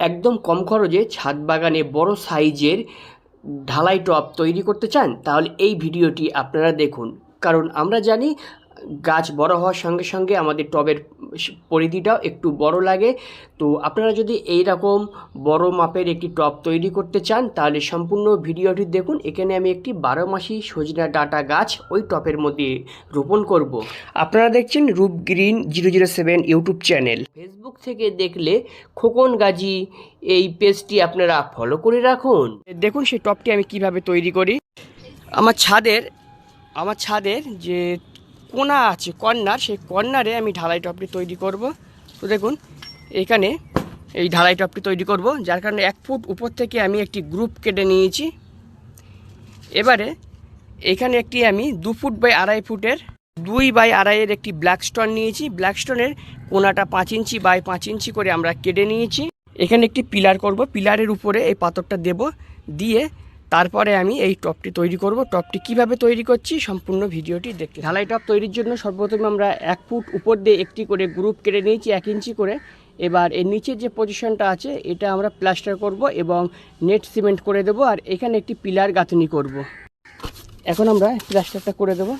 একদম কম খরচে ছাদ বাগানে বড় সাইজের ঢালাই টপ তৈরি করতে চান, তাহলে এই ভিডিওটি আপনারা দেখুন। কারণ আমরা জানি গাছ বড় হওয়ার সঙ্গে সঙ্গে আমাদের টবের পরিধিটাও একটু বড় লাগে। তো আপনারা যদি এই রকম বড় মাপের একটি টব তৈরি করতে চান, তাহলে সম্পূর্ণ ভিডিওটি দেখুন। এখানে আমি একটি বারো মাসি সজনা ডাটা গাছ ওই টপের মধ্যে রোপণ করব। আপনারা দেখছেন Roop green zero zero seven YouTube channel. Facebook থেকে দেখলে খোকন গাজী এই পেজটি আপনারা ফলো করে রাখুন। দেখুন সেই টপটি আমি কীভাবে তৈরি করি। আমার ছাদের আমার ছাদের যে কোনা আছে, কর্নার, সেই কর্নারে আমি ঢালাই টপটি তৈরি করব। তো দেখুন, এখানে এই ঢালাই টপটি তৈরি করব, যার কারণে এক ফুট উপর থেকে আমি একটি গ্রুপ কেটে নিয়েছি। এবারে এখানে একটি আমি দু ফুট বাই আড়াই ফুটের, দুই বাই আড়াইয়ের একটি ব্ল্যাক স্টোন নিয়েছি। ব্ল্যাক স্টোনের কোনাটা পাঁচ ইঞ্চি বাই পাঁচ ইঞ্চি করে আমরা কেটে নিয়েছি। এখানে একটি পিলার করব, পিলারের উপরে এই পাথরটা দেব। দিয়ে তারপরে আমি এই টপটি তৈরি করব। টপটি কীভাবে তৈরি করছি সম্পূর্ণ ভিডিওটি দেখতে। ঢালাই টপ তৈরির জন্য সর্বপ্রথমে আমরা এক ফুট উপর দিয়ে একটি করে গ্রুপ কেটে নিয়েছি, এক ইঞ্চি করে। এবার এর নিচের যে পজিশনটা আছে, এটা আমরা প্লাস্টার করব এবং নেট সিমেন্ট করে দেব আর এখানে একটি পিলার গাঁথনি করব। এখন আমরা প্লাস্টারটা করে দেব।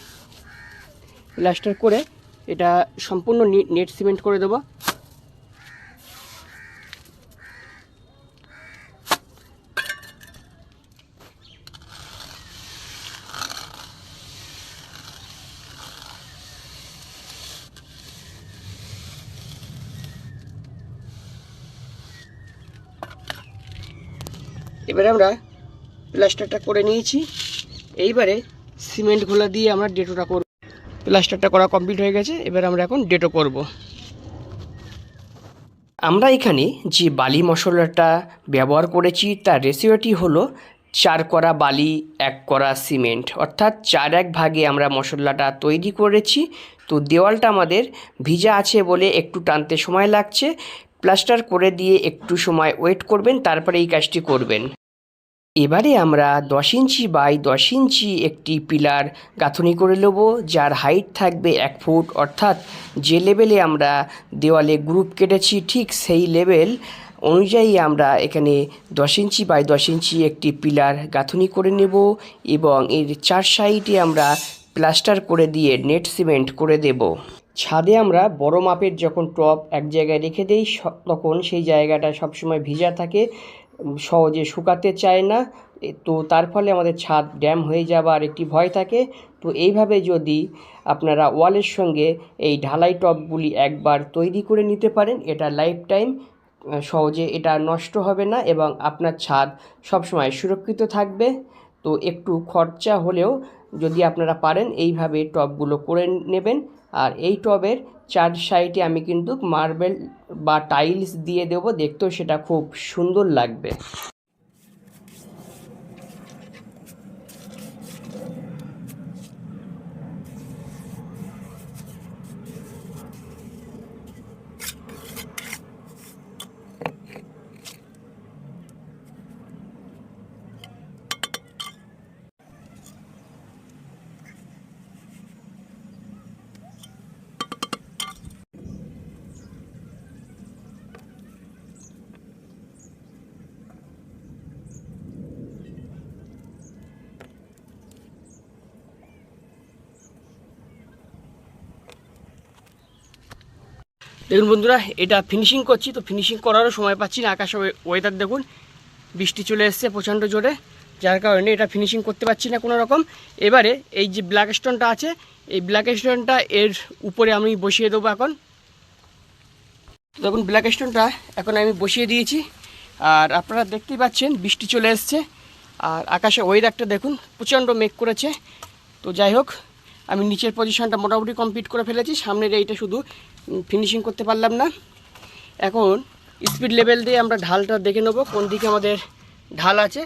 প্লাস্টার করে এটা সম্পূর্ণ নেট সিমেন্ট করে দেবো। এবারে আমরা প্লাস্টারটা করে নিয়েছি। এইবারে সিমেন্ট ঘোলা দিয়ে আমরা ডেটোটা করব। প্লাস্টারটা করা কমপ্লিট হয়ে গেছে, এবার আমরা এখন ডেটো করব। আমরা এখানে যে বালি মশলাটা ব্যবহার করেছি, তার রেসিপিটি হলো চার করা বালি, এক করা সিমেন্ট। অর্থাৎ চার এক ভাগে আমরা মশলাটা তৈরি করেছি। তো দেওয়ালটা আমাদের ভিজা আছে বলে একটু টানতে সময় লাগছে। প্লাস্টার করে দিয়ে একটু সময় ওয়েট করবেন, তারপরে এই কাজটি করবেন। এবারে আমরা দশ ইঞ্চি বাই দশ ইঞ্চি একটি পিলার গাঁথনি করে নেব, যার হাইট থাকবে এক ফুট। অর্থাৎ যে লেভেলে আমরা দেওয়ালে গ্রুপ কেটেছি, ঠিক সেই লেভেল অনুযায়ী আমরা এখানে দশ ইঞ্চি বাই দশ ইঞ্চি একটি পিলার গাঁথনি করে নেব এবং এর চার সাইডে আমরা প্লাস্টার করে দিয়ে নেট সিমেন্ট করে দেব। ছাদে আমরা বড় মাপের যখন টপ এক জায়গায় রেখে দেই তখন সেই জায়গাটা সবসময় ভিজা থাকে। সহজে শুকাতে চায় না তো তার ফলে আমাদের ছাদ ড্যাম হয়ে যাবার একটি ভয় থাকে। তো এইভাবে যদি আপনারা ওয়ালের সঙ্গে এই ঢালাই টপগুলি একবার তৈরি করে নিতে পারেন, এটা লাইফ টাইম সহজে এটা নষ্ট হবে না এবং আপনার ছাদ সবসময় সুরক্ষিত থাকবে। তো একটু খরচা হলেও যদি আপনারা পারেন, এইভাবে টবগুলো করে নেবেন। আর এই টবের চার সাইডে আমি কিন্তু মার্বেল বা টাইলস দিয়ে দেবো। দেখতেও সেটা খুব সুন্দর লাগবে। দেখুন বন্ধুরা, এটা ফিনিশিং করছি, তো ফিনিশিং করারও সময় পাচ্ছি না। আকাশে ওয়েদার দেখুন, বৃষ্টি চলে এসছে প্রচণ্ড জোরে, যার কারণে এটা ফিনিশিং করতে পারছি না কোনো রকম এবারে এই যে ব্ল্যাক স্টোনটা আছে, এই ব্ল্যাক স্টোনটা এর উপরে আমি বসিয়ে দেবো এখন। দেখুন ব্ল্যাক স্টোনটা এখন আমি বসিয়ে দিয়েছি। আর আপনারা দেখতেই পাচ্ছেন, বৃষ্টি চলে এসছে। আর আকাশে ওয়েদারটা দেখুন, প্রচণ্ড মেঘ করেছে। তো যাই হোক, আমি নিচের পজিশনটা মোটামুটি কমপ্লিট করে ফেলেছি, সামনের এইটা শুধু ফিনিশিং করতে পারলাম না। এখন স্পিড লেভেল দিয়ে আমরা ঢালটা দেখে নেব, কোন দিকে আমাদের ঢাল আছে।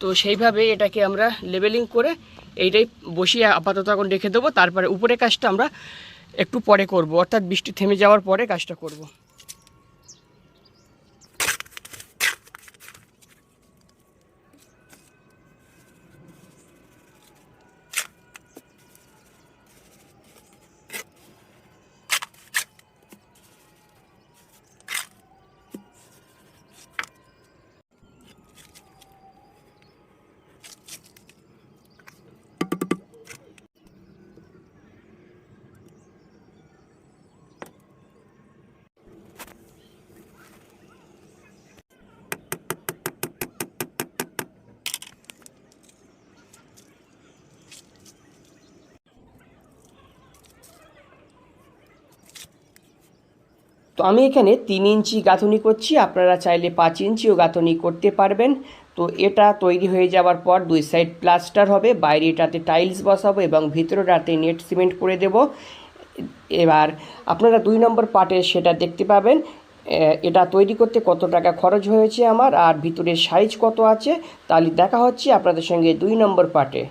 তো সেইভাবে এটাকে আমরা লেবেলিং করে এইটাই বসিয়ে আপাতত এখন রেখে দেবো। তারপরে উপরে কাজটা আমরা একটু পরে করব, অর্থাৎ বৃষ্টি থেমে যাওয়ার পরে কাজটা করব। আমি এখানে তিন ইঞ্চি গাঁথনি করছি। আপনারা চাইলে পাঁচ ইঞ্চিও গাঁথনি করতে পারবেন। তো এটা তৈরি হয়ে যাওয়ার পর দুই সাইড প্লাস্টার হবে বাইরে বাইরেটাতে টাইলস বসাবো এবং ভিতরেটাতে নেট সিমেন্ট করে দেব। এবার আপনারা দুই নম্বর পার্টে সেটা দেখতে পাবেন। এটা তৈরি করতে কত টাকা খরচ হয়েছে আমার, আর ভিতরের সাইজ কত আছে, তাহলে দেখা হচ্ছে আপনাদের সঙ্গে দুই নম্বর পার্টে